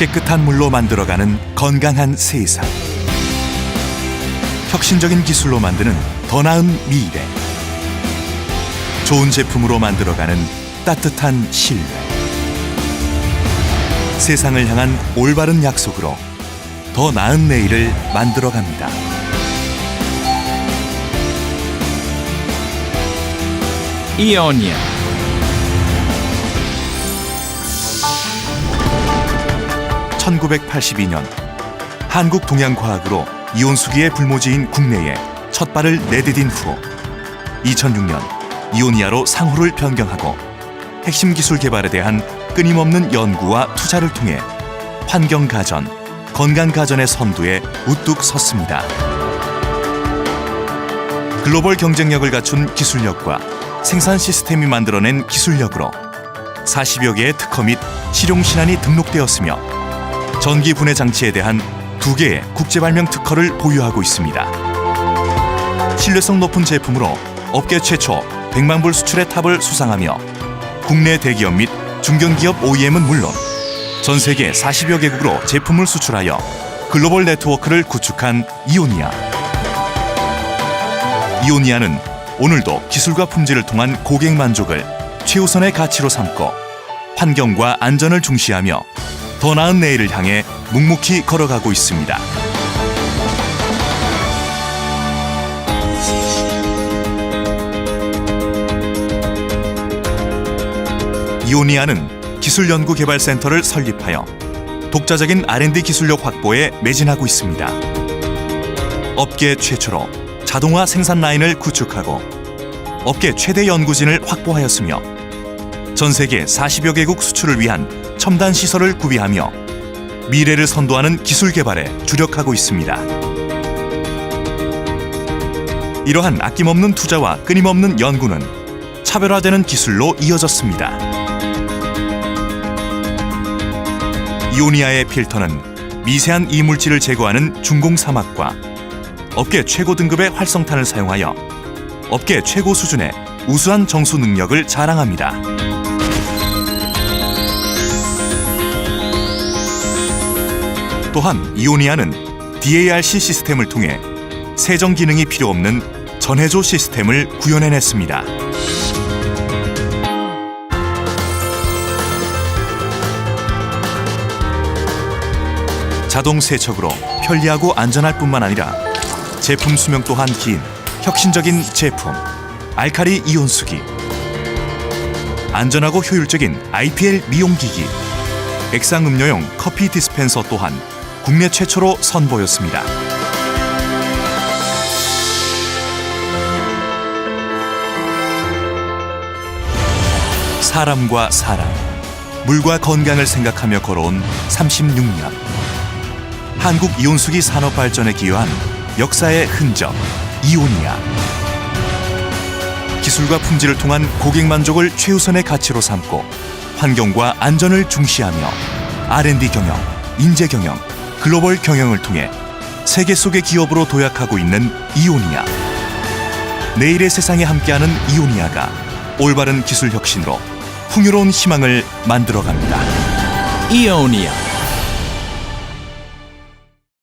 깨끗한 물로 만들어가는 건강한 세상. 혁신적인 기술로 만드는 더 나은 미래. 좋은 제품으로 만들어가는 따뜻한 신뢰. 세상을 향한 올바른 약속으로 더 나은 내일을 만들어갑니다. 이오니 1982년 한국 동양과학으로 이온수기의 불모지인 국내에 첫 발을 내디딘 후 2006년 이오니아로 상호를 변경하고 핵심 기술 개발에 대한 끊임없는 연구와 투자를 통해 환경 가전, 건강 가전의 선두에 우뚝 섰습니다. 글로벌 경쟁력을 갖춘 기술력과 생산 시스템이 만들어낸 기술력으로 40여 개의 특허 및 실용 신안이 등록되었으며 전기 분해 장치에 대한 두 개의 국제 발명 특허를 보유하고 있습니다. 신뢰성 높은 제품으로 업계 최초 100만 불 수출의 탑을 수상하며 국내 대기업 및 중견기업 OEM은 물론 전 세계 40여 개국으로 제품을 수출하여 글로벌 네트워크를 구축한 이오니아. 이오니아는 오늘도 기술과 품질을 통한 고객 만족을 최우선의 가치로 삼고 환경과 안전을 중시하며 더 나은 내일을 향해 묵묵히 걸어가고 있습니다. 이오니아는 기술연구개발센터를 설립하여 독자적인 R&D 기술력 확보에 매진하고 있습니다. 업계 최초로 자동화 생산 라인을 구축하고 업계 최대 연구진을 확보하였으며 전 세계 40여 개국 수출을 위한 첨단 시설을 구비하며 미래를 선도하는 기술 개발에 주력하고 있습니다. 이러한 아낌없는 투자와 끊임없는 연구는 차별화되는 기술로 이어졌습니다. 이오니아의 필터는 미세한 이물질을 제거하는 중공 사막과 업계 최고 등급의 활성탄을 사용하여 업계 최고 수준의 우수한 정수 능력을 자랑합니다. 또한 이오니아는 DARC 시스템을 통해 세정 기능이 필요 없는 전해조 시스템을 구현해냈습니다. 자동 세척으로 편리하고 안전할 뿐만 아니라 제품 수명 또한 긴 혁신적인 제품 알카리 이온수기 안전하고 효율적인 IPL 미용기기 액상 음료용 커피 디스펜서 또한 국내 최초로 선보였습니다. 사람과 사람, 물과 건강을 생각하며 걸어온 36년. 한국 이온수기 산업 발전에 기여한 역사의 흔적 이오니아. 기술과 품질을 통한 고객 만족을 최우선의 가치로 삼고 환경과 안전을 중시하며 R&D 경영, 인재 경영, 글로벌 경영을 통해 세계 속의 기업으로 도약하고 있는 이오니아. 내일의 세상에 함께하는 이오니아가 올바른 기술 혁신으로 풍요로운 희망을 만들어갑니다. 이오니아